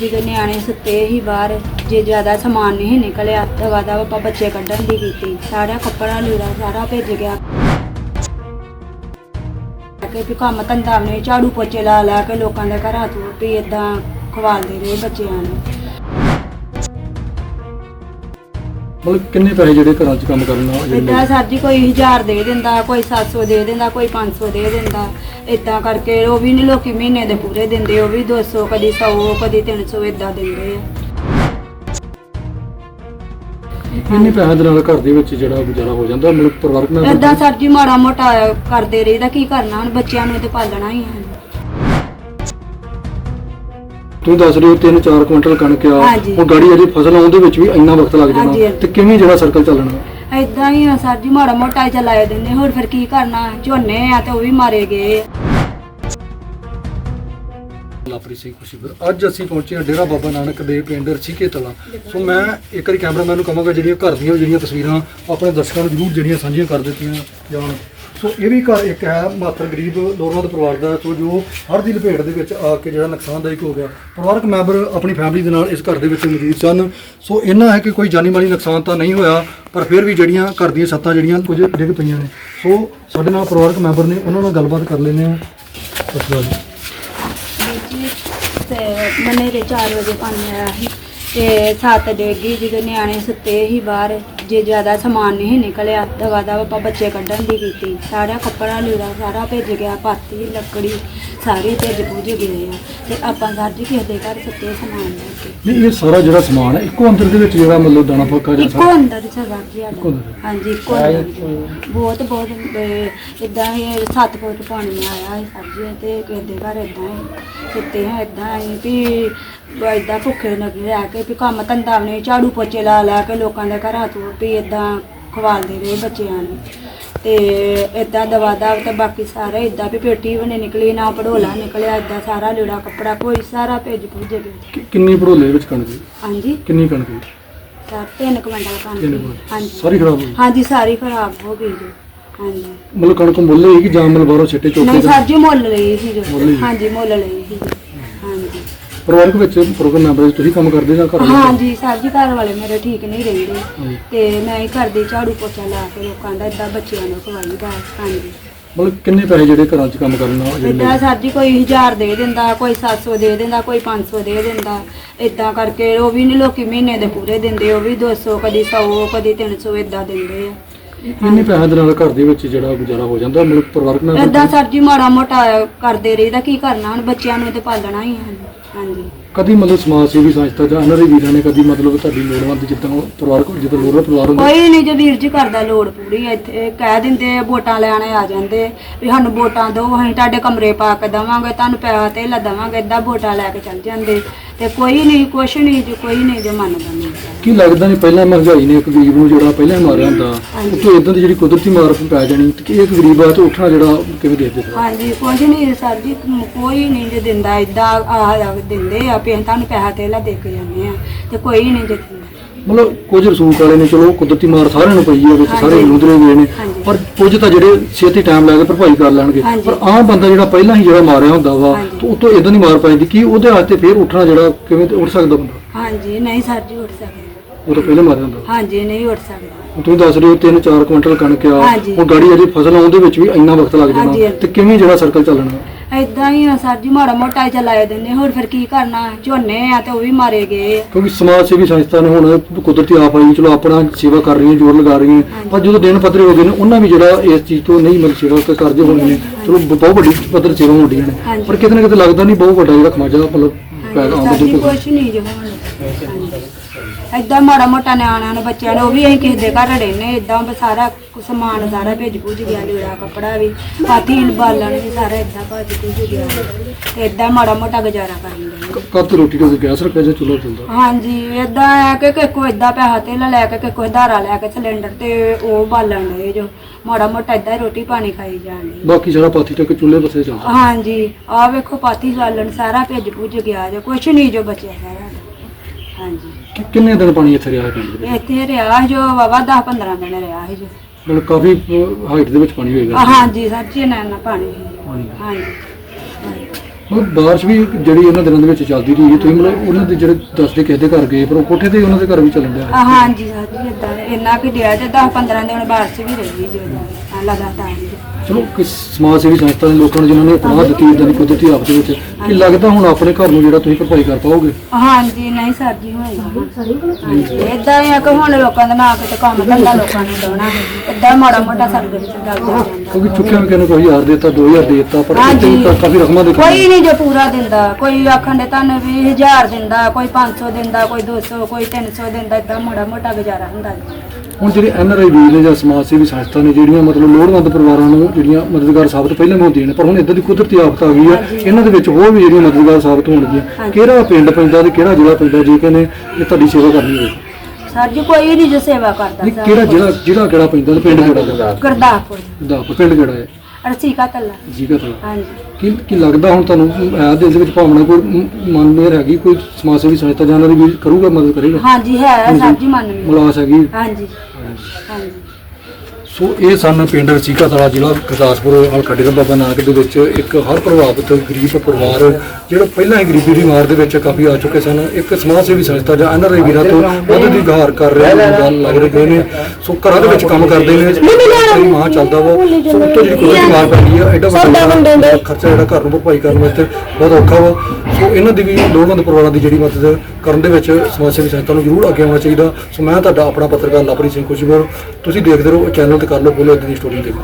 ਜਦੋਂ ਨਿਆਣੇ ਸੁੱਤੇ ਹੀ ਬਾਹਰ, ਜੇ ਜ਼ਿਆਦਾ ਸਮਾਨ ਨਹੀਂ ਨਿਕਲਿਆ, ਤਾਂ ਦਾ ਆਪਾਂ ਬੱਚੇ ਕੱਢਣ ਦੀ ਕੀਤੀ। ਸਾਰਾ ਕੱਪੜਾ ਲੀੜਾ ਸਾਰਾ ਭੇਜ ਗਿਆ। ਕਿ ਵੀ ਕੰਮ ਧੰਦਾ ਨੇ ਝਾੜੂ ਪੋਚੇ ਲਾ ਲਾ ਕੇ ਲੋਕਾਂ ਦੇ ਘਰਾਂ ਤੋਂ ਵੀ ਇਦਾਂ ਖਵਾਲਦੇ ਰਹੇ ਬੱਚਿਆਂ ਨੂੰ। ਮਤਲਬ ਕਿੰਨੇ ਪੈਸੇ ਜਿਹੜੇ ਘਰਾਂ 'ਚ ਕੰਮ ਕਰਨ ਨਾਲ ਇਦਾਂ ਸਰ ਜੀ ਕੋਈ 1000 ਦੇ ਦਿੰਦਾ ਕੋਈ 700 ਦੇ ਦਿੰਦਾ ਕੋਈ 500 ਦੇ ਦਿੰਦਾ। ਇਦਾਂ ਕਰਕੇ ਉਹ ਵੀ ਨਹੀਂ ਲੋਕੀ ਮਹੀਨੇ ਦੇ ਪੂਰੇ ਦਿੰਦੇ ਉਹ ਵੀ 200 ਕਦੀ 100 ਕਦੀ 300 ਇਦਾਂ ਦਿੰਦੇ ਆ। ਕਿੰਨੇ ਪੈਸੇ ਦੇ ਨਾਲ ਘਰ ਦੇ ਵਿੱਚ ਜਿਹੜਾ ਗੁਜ਼ਾਰਾ ਹੋ ਜਾਂਦਾ? ਮਤਲਬ ਪਰਿਵਾਰਕ ਨਾਲ ਇਦਾਂ ਸਰ ਜੀ ਮਾੜਾ ਮੋਟਾ ਕਰਦੇ ਰਹੀਦਾ ਕੀ ਕਰਨਾ? ਹੁਣ ਬੱਚਿਆਂ ਨੂੰ ਤੇ ਪਾਲਣਾ ਹੀ ਹੈ। ਤੂੰ ਦੱਸ ਰਹੀ ਹੋ 3-4 ਕੁਇੰਟਲ ਕਣਕ ਆ ਹਾਂਜੀ। ਹੁਣ ਗਾੜੀ ਅਜੇ ਫਸਲ ਆਉਣ ਦੇ ਵਿੱਚ ਵੀ ਇੰਨਾ ਵਕਤ ਲੱਗ ਹਾਂਜੀ, ਜਾਣਾ। ਹਾਂਜੀ। ਤੇ ਕਿਵੇਂ ਜਿਹੜਾ ਸਰਕਲ ਚੱਲਣਾ? ਇਦਾਂ ਹੀ ਆ ਸਰ ਜੀ ਮਾੜਾ ਮੋਟਾ ਹੀ ਚਲਾਏ ਦਿੰਦੇ ਹੋਰ ਫਿਰ ਕੀ ਕਰਨਾ? ਝੋਨੇ ਆ ਤੇ ਉਹ ਵੀ ਮਾਰੇ ਗਏ ਆ। ਲਾਪਰੀ ਸਿੰਘ ਖੁਸ਼ੀਪੁਰ ਅੱਜ ਅਸੀਂ ਪਹੁੰਚੇ ਹਾਂ ਡੇਰਾ ਬਾਬਾ ਨਾਨਕ ਦੇ ਪਿੰਡ ਰਸੀਕੇ ਤਲਾ। ਸੋ ਮੈਂ ਇੱਕ ਵਾਰੀ ਕੈਮਰਾਮੈਨ ਨੂੰ ਕਹਾਂਗਾ ਜਿਹੜੀਆਂ ਘਰ ਦੀਆਂ ਜਿਹੜੀਆਂ ਤਸਵੀਰਾਂ ਆਪਣੇ ਦਰਸ਼ਕਾਂ ਨੂੰ ਜ਼ਰੂਰ ਜਿਹੜੀਆਂ ਸਾਂਝੀਆਂ ਕਰ ਦਿੱਤੀਆਂ ਜਾਣ। ਸੋ ਇਹ ਵੀ ਘਰ ਇੱਕ ਹੈ, ਮਾਤਰ ਗਰੀਬ ਲੋੜਵੰਦ ਪਰਿਵਾਰ ਦਾ। ਸੋ ਜੋ ਹਰ ਦੀ ਲਪੇਟ ਦੇ ਵਿੱਚ ਆ ਕੇ ਜਿਹੜਾ ਨੁਕਸਾਨਦਾਇਕ ਹੋ ਗਿਆ, ਪਰਿਵਾਰਕ ਮੈਂਬਰ ਆਪਣੀ ਫੈਮਿਲੀ ਦੇ ਨਾਲ ਇਸ ਘਰ ਦੇ ਵਿੱਚ ਮੌਜੂਦ ਸਨ। ਸੋ ਇਹਨਾਂ ਹੈ ਕਿ ਕੋਈ ਜਾਨੀ ਮਾਲੀ ਨੁਕਸਾਨ ਤਾਂ ਨਹੀਂ ਹੋਇਆ, ਪਰ ਫਿਰ ਵੀ ਜਿਹੜੀਆਂ ਘਰ ਦੀਆਂ ਛੱਤਾਂ ਜਿਹੜੀਆਂ ਕੁਝ ਡਿੱਗ ਪਈਆਂ ਨੇ। ਸੋ ਸਾਡੇ ਨਾਲ ਪਰਿਵਾਰਕ ਮੈਂਬਰ ਨੇ, ਉਹਨਾਂ ਨਾਲ ਗੱਲਬਾਤ ਕਰ ਲੈਂਦੇ ਹਾਂ। ਸਤਿ ਸ਼੍ਰੀ ਜੀ। ਵੀਰ ਤੇ ਮਨੇਰੇ 4 ਵਜੇ ਪਾਣੀ ਆਇਆ ਸੀ, ਤੇ ਸੱਤ ਡੇਗੀ ਜਦੋਂ ਨਿਆਣੇ ਸੁੱਤੇ ਹੀ ਬਾਹਰ। ਜੇ ਜ਼ਿਆਦਾ ਸਮਾਨ ਨਹੀਂ ਨਿਕਲਿਆ ਦਵਾ ਦਾ ਆਪਾਂ ਬੱਚੇ ਕੱਢਣ ਦੀ ਕੀਤੀ। ਸਾਰਾ ਕੱਪੜਾ ਲੀੜਾ ਸਾਰਾ ਭੇਜ ਗਿਆ ਪਾਤੀ ਲੱਕੜੀ ਸਾਰੀ ਭੇਜ ਭੁੱਜ ਗਏ ਆ। ਤੇ ਆਪਾਂ ਸਰ ਜੀ ਕਿਸੇ ਦੇ ਘਰ ਸੁੱਤੇ ਸਮਾਨ ਲੈ ਕੇ। ਨਹੀਂ ਇਹ ਸਾਰਾ ਜਿਹੜਾ ਸਮਾਨ ਹੈ ਇੱਕੋ ਅੰਦਰ ਦੇ ਵਿੱਚ ਜਿਹੜਾ ਮਤਲਬ ਦਾਣਾ ਪੱਕਾ ਜਾਂ ਇੱਕੋ ਅੰਦਰ ਸਗਾ ਇੱਕੋ ਅੰਦਰ। ਹਾਂਜੀ ਇੱਕੋ ਅੰਦਰ। ਬਹੁਤ ਬਹੁਤ ਇਦਾਂ ਹੀ 7 ਫੁੱਟ ਪਾਣੀ ਆਇਆ ਹੈ ਸਰ ਜੀ ਤੇ ਕਿਸੇ ਦੇ ਘਰ ਇਦਾਂ ਹੀ ਸੁੱਤੇ ਹਾਂ ਇਦਾਂ ਹੀ ਵੀ ਇਦਾਂ ਭੁੱਖੇ ਲੱਗੇ ਰਹਿ ਕੇ ਵੀ ਕੰਮ ਧੰਦਾ ਨੇ ਝਾੜੂ ਪੋਚੇ ਲਾ ਲਾ ਕੇ ਲੋਕਾਂ ਦੇ ਘਰਾਂ ਤੋਂ ਵੀ ਇਦਾਂ ਖਵਾਲਦੇ ਰਹੇ ਬੱਚਿਆਂ ਨੂੰ। ਤੇ ਇਦਾਂ ਦਵਾ ਦਾ ਤੇ ਬਾਕੀ ਸਾਰੇ ਇਦਾਂ ਵੀ ਪੇਟੀ ਨਹੀਂ ਨਿਕਲੀ ਨਾ ਪੜੋਲਾ ਨਿਕਲਿਆ ਇਦਾਂ ਸਾਰਾ ਲੀੜਾ ਕੱਪੜਾ ਕੋਈ ਸਾਰਾ ਭੇਜ ਭੁੱਜ ਗਿਆ ਕਿ- ਕਿੰਨੀ ਭੜੋਲੇ ਵਿੱਚ ਕਣਕ ਸੀ? ਹਾਂਜੀ? ਕਿੰਨੀ ਕਣਕ ਸੀ? ਸਰ ਤਿੰਨ ਕੁਇੰਟਲ ਤਿੰਨ ਕਣਕ ਕੁਇੰਟਲ। ਹਾਂਜੀ। ਸਾਰੀ ਖਰਾਬ ਹੋ ਗਈ ਹਾਂਜੀ ਸਾਰੀ ਖਰਾਬ ਹੋ ਗਈ ਜੀ। ਹਾਂਜੀ। ਮਤਲਬ ਕਣਕ ਮੁੱਲ ਹੋਈ ਕਿ ਜਾਂ ਮਤਲਬ ਬਾਹਰੋਂ ਛੱਟੇ ਚੋਕੇ ਨਹੀਂ ਸਰ ਜੀ ਮੁੱਲ ਲਈ ਸੀ ਜੋ। ਮੁੱਲ ਲਈ? ਹਾਂਜੀ ਮੁੱਲ ਲਈ ਸੀ ਹਾਂਜੀ। ਪਰਿਵਾਰਕ ਵਿੱਚ ਪ੍ਰੋਗਰਾਮ ਮੈਂਬਰ ਤੁਸੀਂ ਕੰਮ ਕਰਦੇ ਜਾਂ ਘਰ ਦੇ? ਹਾਂਜੀ ਸਰ ਜੀ ਘਰ ਵਾਲੇ ਮੇਰੇ ਠੀਕ ਨਹੀਂ ਰਹਿੰਦੇ। ਹਾਂਜੀ। ਤੇ ਮੈਂ ਹੀ ਕਰਦੀ ਝਾੜੂ ਪੋਚਾ ਲਾ ਕੇ ਲੋਕਾਂ ਦਾ ਏਦਾਂ ਬੱਚਿਆਂ ਨੂੰ ਖਵਾਈਦਾ ਹਾਂਜੀ। ਮਤਲਬ ਕਿੰਨੇ ਪੈਸੇ ਜਿਹੜੇ ਘਰਾਂ 'ਚ ਕੰਮ ਕਰਨ ਨਾਲ ਏਦਾਂ ਸਰ ਜੀ ਕੋਈ 1000 ਦੇ ਦਿੰਦਾ ਕੋਈ 700 ਦੇ ਦਿੰਦਾ ਕੋਈ 500 ਦੇ ਦਿੰਦਾ। ਏਦਾਂ ਕਰਕੇ ਉਹ ਵੀ ਨਹੀਂ ਲੋਕੀ ਮਹੀਨੇ ਦੇ ਪੂਰੇ ਦਿੰਦੇ ਉਹ ਵੀ 200 ਕਦੀ 100 ਕਦੀ 300 ਏਦਾਂ ਦਿੰਦੇ ਆ। ਕਿੰਨੇ ਪੈਸੇ ਦੇ ਨਾਲ ਘਰ ਦੇ ਵਿੱਚ ਜਿਹੜਾ ਗੁਜ਼ਾਰਾ ਹੋ ਜਾਂਦਾ ਮਤਲਬ ਪਰਿਵਾਰਕ ਮੈਂਬਰ ਏਦਾਂ ਸਰ ਜੀ ਮਾੜਾ ਮੋਟਾ ਕਰਦੇ ਰਹੀਦਾ ਕੀ ਕਰਨਾ? ਹੁਣ ਬੱਚਿਆਂ ਨੂੰ ਤੇ ਪਾਲਣਾ ਹੀ ਹੈ। ਹਾਂਜੀ। ਕਦੀ ਮਤਲਬ ਸਮਾਜ ਸੇਵੀ ਸੰਸਥਾ ਜਾਂ ਅਨਰੇ ਵੀਰਾਂ ਨੇ ਕਦੀ ਮਤਲਬ ਤੁਹਾਡੀ ਲੋੜਵੰਦ ਜਿੱਦਾਂ ਉਹ ਪਰਿਵਾਰਕ ਜਦੋਂ ਲੋੜਵੰਦ ਪਰਿਵਾਰ ਹੁੰਦਾ ਕੋਈ ਨਹੀਂ ਜੇ ਵੀਰ ਜੀ ਕਰਦਾ ਲੋੜ ਪੂਰੀ ਇੱਥੇ ਕਹਿ ਦਿੰਦੇ ਆ, ਵੋਟਾਂ ਲੈਣੇ ਆ ਜਾਂਦੇ ਵੀ ਸਾਨੂੰ ਵੋਟਾਂ ਦਿਓ ਅਸੀਂ ਤੁਹਾਡੇ ਕਮਰੇ ਪਾ ਕੇ ਦੇਵਾਂਗੇ ਤੁਹਾਨੂੰ ਪੈਸਾ ਤੇ ਦੇਵਾਂਗੇ ਏਦਾਂ ਵੋਟਾਂ ਲੈ ਕੇ ਚੱਲ ਜਾਂਦੇ। ਤੇ ਕੋਈ ਨਹੀਂ ਕੁਛ ਨਹੀਂ ਜੇ ਕੋਈ ਨਹੀਂ ਜੇ ਮੰਨਦਾ ਨਹੀਂ ਕੀ ਲੱਗਦਾ ਨਹੀਂ ਪਹਿਲਾਂ ਮਹਿੰਗਾਈ ਨੇ ਇੱਕ ਗਰੀਬ ਨੂੰ ਜਿਹੜਾ ਪਹਿਲਾਂ ਮਾਰਿਆ ਹੁੰਦਾ ਹਾਂਜੀ। ਕਿ ਇਦਾਂ ਦੀ ਜਿਹੜੀ ਕੁਦਰਤੀ ਮਾਰ ਪੈ ਜਾਣੀ ਤੇ ਕਿ ਇੱਕ ਗਰੀਬ ਆ ਤੇ ਉੱਠਣਾ ਜਿਹੜਾ ਕਿਵੇਂ ਦੇਖਦੇ ਸਰ ਹਾਂਜੀ ਕੁਝ ਨਹੀਂ ਸਰ ਜੀ ਕੋਈ ਨਹੀਂ ਜੇ ਦਿੰਦਾ ਏਦਾਂ ਆਹ ਦਿੰਦੇ ਆ। ਅਸੀਂ ਤੁਹਾਨੂੰ ਪੈਸਾ ਤੇ ਦੇ ਕੇ ਜਾਂਦੇ ਆ ਤੇ ਕੋਈ ਨਹੀਂ ਦਿੰਦਾ ਮਤਲਬ ਕੁਝ ਰਸੂਖ ਵਾਲੇ ਨੇ ਚਲੋ ਕੁਦਰਤੀ ਮਾਰ ਸਾਰਿਆਂ ਨੂੰ ਪਈ ਹੈ ਵਿੱਚ ਸਾਰੇ ਹਾਂਜੀ। ਲੁੰਦਰੇ ਗਏ ਨੇ ਹਾਂਜੀ। ਪਰ ਕੁਝ ਤਾਂ ਜਿਹੜੇ ਛੇਤੀ ਟਾਈਮ ਲੈ ਕੇ ਭਰਪਾਈ ਕਰ ਲੈਣਗੇ ਹਾਂਜੀ। ਪਰ ਆਮ ਬੰਦਾ ਜਿਹੜਾ ਪਹਿਲਾਂ ਹੀ ਜਿਹੜਾ ਮਾਰਿਆ ਹੁੰਦਾ ਵਾ ਹਾਂਜੀ। ਤੇ ਉਤੋਂ ਇਦਾਂ ਦੀ ਮਾਰ ਪੈਂਦੀ ਕੀ ਉਹਦੇ ਹੱਥ ਤੇ ਫੇਰ ਉੱਠਣਾ ਜਿਹੜਾ ਕਿਵੇਂ ਤੇ ਉੱਠ ਸਕਦਾ ਬੰਦਾ ਹਾਂਜੀ ਨਹੀਂ ਸਰ ਜੀ ਉੱਠ ਸਕਦਾ ਉਹ ਤਾਂ ਪਹਿਲਾਂ ਮਾਰਿਆ ਹੁੰਦਾ ਹਾਂਜੀ ਨਹੀਂ ਉੱਠ ਸਕਦਾ ਹੁਣ ਤੁਸੀਂ ਦੱਸ ਰਹੇ ਹੋ 3-4 ਕੁਇੰਟਲ ਕਣਕ ਆ ਹਾਂਜੀ। ਹੁਣ ਗਾੜੀ ਅਜੇ ਫਸਲ ਆਉਣ ਦੇ ਵਿੱਚ ਵੀ ਇੰਨਾ ਵਕਤ ਲੱਗ ਹਾਂਜੀ, ਜਾਣਾ ਹਾਂਜੀ। ਤੇ ਕਿਵੇਂ ਜਿਹੜਾ ਸਰਕਲ ਚੱਲਣਾ ਏਦਾਂ ਹੀ ਆ ਸਰ ਜੀ ਮਾੜਾ ਮੋਟਾ ਹੀ ਚਲਾਏ ਦਿੰਦੇ ਹੋਰ ਫਿਰ ਕੀ ਕਰਨਾ? ਝੋਨੇ ਆ ਤੇ ਉਹ ਵੀ ਮਾਰੇ ਗਏ ਆ। ਕਿਉਂਕਿ ਸਮਾਜ ਸੇਵੀ ਸੰਸਥਾ ਨੇ ਹੁਣ ਕੁਦਰਤੀ ਆਫਤ ਚਲੋ ਆਪਣਾ ਸੇਵਾ ਕਰ ਰਹੀਆਂ ਜੋਰ ਲਗਾ ਰਹੀਆਂ। ਪਰ ਜਦੋਂ ਦਿਨ ਪੱਧਰੇ ਹੋ ਗਏ ਨੇ ਉਹਨਾਂ ਵੀ ਜਿਹੜਾ ਇਸ ਚੀਜ਼ ਤੋਂ ਨਹੀਂ ਮਤਲਬ ਸੇਵਾ ਕਰਦੇ ਹੋਣੇ ਨੇ ਚਲੋ ਬਹੁਤ ਵੱਡੀ ਪੱਧਰ ਸੇਵਾ ਹੁੰਦੀਆਂ ਨੇ। ਪਰ ਕਿਤੇ ਨਾ ਕਿਤੇ ਲੱਗਦਾ ਨਹੀਂ ਬਹੁਤ ਵੱਡਾ ਜਿਹੜਾ ਖਮਾਜਾ ਮਤਲਬ ਪੈਦਾ ਆਉਂਦਾ ਜੀ ਕੁਛ ਨਹੀਂ ਜੋ ਏਦਾਂ ਮਾੜਾ ਮੋਟਾ ਨਿਆਣਿਆਂ ਨੂੰ ਬੱਚਿਆਂ ਨੂੰ ਉਹ ਵੀ ਅਸੀਂ ਕਿਸੇ ਦੇ ਘਰ ਰਹਿੰਦੇ ਬਸ ਸਾਰਾ ਕੁ ਸਮਾਨ ਸਾਰਾ ਭੇਜ ਭੁੱਜ ਗਿਆ ਲੀੜਾ ਕੱਪੜਾ ਵੀ ਪਾਥੀ ਬਾਲਣ ਵੀ ਸਾਰਾ ਏਦਾਂ ਭੱਜ ਭੁੱਜ ਗਿਆ। ਤੇ ਏਦਾਂ ਮਾੜਾ ਮੋਟਾ ਗੁਜ਼ਾਰਾ ਕਰਨ ਦੇ ਕੱਪ ਤੇ ਰੋਟੀ ਤੇ ਗੈਸ ਰੱਖਿਆ ਜਾਂ ਚੁੱਲ੍ਹਾ ਚੱਲਦਾ ਹਾਂਜੀ ਏਦਾਂ ਆ ਕਿ ਕੋਈ ਏਦਾਂ ਪੈਸਾ ਤੇ ਲੈ ਕੇ ਕਿ ਕੋਈ ਧਾਰਾ ਲੈ ਕੇ ਸਿਲੰਡਰ ਤੇ ਉਹ ਬਾਲਣ ਦੇ ਜੋ ਮਾੜਾ ਮੋਟਾ ਹੀ ਰੋਟੀ ਪਾਣੀ ਖਾਈ ਜਾਂਦੇ ਬਾਕੀ ਸਾਰਾ ਪਾਥੀ ਤੱਕ ਚੁੱਲ੍ਹੇ ਬਸੇ ਚੱਲਦਾ। ਹਾਂਜੀ ਆ ਵੇਖੋ ਪਾਥੀ ਬਾਲਣ ਸਾਰਾ ਭੇਜ ਭੁੱਜ ਗਿਆ ਜੋ ਕੁਛ ਨਹੀਂ ਜੋ ਬਚਿਆ ਸਾਰਾ ਹਾਂਜੀ ਕਿ- ਕਿੰਨੇ ਦਿਨ ਪਾਣੀ ਇੱਥੇ ਰਿਹਾ ਪਿੰਡ ਦੇ ਵਿੱਚ? ਇੱਥੇ ਰਿਹਾ ਜੋ ਵਾਵਾ 10 15 ਦਿਨ ਰਿਹਾ ਸੀ ਜੋ ਮਤਲਬ ਕਾਫੀ ਹਾਈਟ ਦੇ ਵਿੱਚ ਪਾਣੀ ਹੋਏਗਾ ਹਾਂਜੀ ਸਰ ਜੀ ਨਾ ਨਾ ਪਾਣੀ ਸੀ। ਪਾਣੀ। ਹਾਂਜੀ। ਮਤਲਬ ਬਾਰਿਸ਼ ਵੀ ਜਿਹੜੀ ਇਹਨਾਂ ਦਿਨਾਂ ਦੇ ਵਿੱਚ ਚੱਲਦੀ ਰਹੀ ਹੈ ਤੁਸੀਂ ਮਤਲਬ ਉਹਨਾਂ ਦੇ ਜਿਹੜੇ ਦੱਸਦੇ ਕਿਸੇ ਦੇ ਘਰ ਗਏ ਪਰ ਉਹ ਕੋਠੇ ਤੇ ਉਹਨਾਂ ਦੇ ਘਰ ਵੀ ਚੱਲਣ ਡਿਆ ਆ ਹਾਂਜੀ ਸਰ ਜੀ ਇਦਾਂ ਇੰਨਾ ਕਿ ਡਿਆ ਤੇ 10 15 ਦਿਨ ਬਾਰਿਸ਼ ਵੀ ਰਹੀ ਜੋ ਲਗਾਤਾਰ। ਚਲੋ ਕਿਸ ਸਮਾਜ ਸੇਵੀ ਸੰਸਥਾ ਦੇ ਲੋਕਾਂ ਨੇ ਜਿਨ੍ਹਾਂ ਨੇ ਪਨਾਹ ਦਿੱਤੀ ਇਦਾਂ ਦੀ ਕੁਦਰਤੀ ਆਫਤ ਦੇ ਵਿੱਚ ਕੀ ਲੱਗਦਾ ਹੁਣ ਆਪਣੇ ਘਰ ਨੂੰ ਜਿਹੜਾ ਤੁਸੀਂ ਭਰਪਾਈ ਕਰ ਪਾਓਗੇ? ਹਾਂਜੀ ਨਹੀਂ ਸਰ ਜੀ ਹੋਏਗਾ। ਇਦਾਂ ਹੀ ਆ ਕਿ ਹੁਣ ਲੋਕਾਂ ਦਾ ਨਾ ਕਿਤੇ ਕੰਮ ਧੰਦਾ ਲੋਕਾਂ ਨੂੰ ਦੋਣਾ ਇਦਾਂ ਮਾੜਾ ਮੋਟਾ ਸਾਡੇ ਵਿੱਚ ਗੱਲ ਜਾਂਦਾ। ਕਿਉਂਕਿ ਚੁੱਕਿਆ ਵੀ ਕੋਈ ਹਜ਼ਾਰ ਦੇਤਾ 2000 ਦੇਤਾ ਪਰ ਹਾਂਜੀ। ਇੱਥੇ ਤਾਂ ਕਾਫੀ ਰਕਮਾਂ ਦੇ ਕੋਈ ਨਹੀਂ ਜੋ ਪੂਰਾ ਦਿੰਦਾ। ਕੋਈ ਆਖਣ ਦੇ ਤੁਹਾਨੂੰ ਵੀ 1000 ਦਿੰਦਾ ਕੋਈ 500 ਦਿੰਦਾ ਕੋਈ 200 ਕੋਈ 300 ਦਿੰਦਾ ਇਦਾਂ ਮਾੜਾ ਮੋਟਾ ਗੁਜ਼ਾਰਾ ਹੁੰਦਾ ਜੀ। ਹੁਣ ਜਿਹੜੇ ਐਨਆਰਆਈ ਵੀਰ ਨੇ ਜਾਂ ਸਮਾਜ ਸੇਵੀ ਸੰਸਥਾ ਨੇ ਜਿਹੜੀਆਂ ਮਤਲਬ ਲੋੜਵੰਦ ਪਰਿਵਾਰਾਂ ਨੂੰ ਜਿਹੜੀਆਂ ਮਦਦਗਾਰ ਸਾਬਤ ਪਹਿਲਾਂ ਵੀ ਹੁੰਦੀਆਂ ਨੇ ਪਰ ਹੁਣ ਇਦਾਂ ਦੀ ਕੁਦਰਤੀ ਆਫਤ ਆ ਗਈ ਆ ਇਹਨਾਂ ਦੇ ਵਿੱਚ ਹੋਰ ਵੀ ਜਿਹੜੀਆਂ ਮਦਦਗਾਰ ਸਾਬਤ ਹੋਣਗੀਆਂ ਕਿਹੜਾ ਪਿੰਡ ਪੈਂਦਾ ਤੇ ਕਿਹੜਾ ਜ਼ਿਲ੍ਹਾ ਪੈਂਦਾ ਜੇ ਕਹਿੰਦੇ ਇਹ ਤੁਹਾਡੀ ਸੇਵਾ ਕਰਨੀ ਹੋਵੇ? ਸਰ ਜੀ ਕੋਈ ਨਹੀਂ ਜੋ ਸੇਵਾ ਕਰਦਾ ਨਹੀਂ ਕਿਹੜਾ ਜ਼ਿਲ੍ਹਾ ਜ਼ਿਲ੍ਹਾ ਕਿਹੜਾ ਪੈਂਦਾ ਤੇ ਪਿੰਡ ਕਿਹੜਾ ਗੁਰਦਾਸਪੁਰ। ਦਾ ਪਿੰਡ ਕਿਹੜਾ ਹੈ? ਰਸੀਕਾ ਤੱਲਾ। ਜੀਗਾ ਤਾਂ ਹਾਂਜੀ। ਕੀ ਕੀ ਲੱਗਦਾ ਹੁਣ ਤੁਹਾਨੂੰ ਦਿਲ ਦੇ ਵਿੱਚ ਭਾਵਨਾ ਕੋਈ ਮਨ ਮੇਰ ਹੈਗੀ ਕੋਈ ਸਮਾਜ ਸੇਵੀ ਸੰਸਥਾ ਜਾਂ ਉਹਨਾਂ ਦੀ ਵੀ ਕਰੂਗਾ ਮਦਦ ਕਰੇਗਾ? ਹਾਂਜੀ ਹੈ ਸਰ ਜੀ ਮੰਨ ਲਈ ਮਲਾਸ ਹੈਗੀ। ਹਾਂਜੀ। ਹਾਂਜੀ ਸੋ ਇਹ ਸਨ ਪਿੰਡ ਰਸੀਕਾ ਤਲਾ ਜ਼ਿਲ੍ਹਾ ਗੁਰਦਾਸਪੁਰ ਹਲਕਾ ਡੇਰਾ ਬਾਬਾ ਨਾਨਕ ਦੇ ਵਿੱਚ ਇੱਕ ਹਰ ਪ੍ਰਭਾਵਿਤ ਗਰੀਬ ਪਰਿਵਾਰ ਜਿਹੜਾ ਪਹਿਲਾਂ ਹੀ ਗਰੀਬੀ ਦੀ ਮਾਰ ਦੇ ਵਿੱਚ ਕਾਫੀ ਆ ਚੁੱਕੇ ਸਨ। ਇੱਕ ਸਮਾਜ ਸੇਵੀ ਸੰਸਥਾ ਜਾਂ ਐਨਆਰਆਈ ਵੀਰਾਂ ਤੋਂ ਮਦਦ ਦੀ ਗੁਹਾਰ ਕਰ ਰਹੇ ਨੇ ਗੱਲ ਲੱਗ ਰਹੇ ਨੇ ਸੋ ਘਰਾਂ ਦੇ ਵਿੱਚ ਕੰਮ ਕਰਦੇ ਨੇ ਕੋਈ ਮਾਂ ਚੱਲਦਾ ਵਾ। ਸੋ ਉੱਤੋਂ ਜਿਹੜੀ ਕੁਦਰਤੀ ਮਾਰ ਪੈਂਦੀ ਆ ਐਡਾ ਵੱਡਾ ਖਰਚਾ ਜਿਹੜਾ ਘਰ ਨੂੰ ਭਰਪਾਈ ਕਰਨ ਵਾਸਤੇ ਬਹੁਤ ਔਖਾ ਵਾ। ਸੋ ਇਹਨਾਂ ਦੀ ਵੀ ਲੋੜਵੰਦ ਪਰਿਵਾਰਾਂ ਦੀ ਜਿਹੜੀ ਮਦਦ ਕਰਨ ਦੇ ਵਿੱਚ ਸਮਾਜ ਸੇਵੀ ਸੰਸਥਾ ਨੂੰ ਜ਼ਰੂਰ ਅੱਗੇ ਆਉਣਾ ਚਾਹੀਦਾ। ਸੋ ਮੈਂ ਤੁਹਾਡਾ ਆਪਣਾ ਪੱਤਰਕਾਰ ਲਵਪ੍ਰੀਤ ਸਿੰਘ ਖੁਸ਼ਬੂ ਤੁਸੀਂ ਦੇਖਦੇ ਰਹੋ ਚੈਨਲ ਤੇ ਕਰ ਲਓ ਬੋਲੋ ਇਦਾਂ ਦੀ ਸਟੋਰੀ ਦੇਖੋ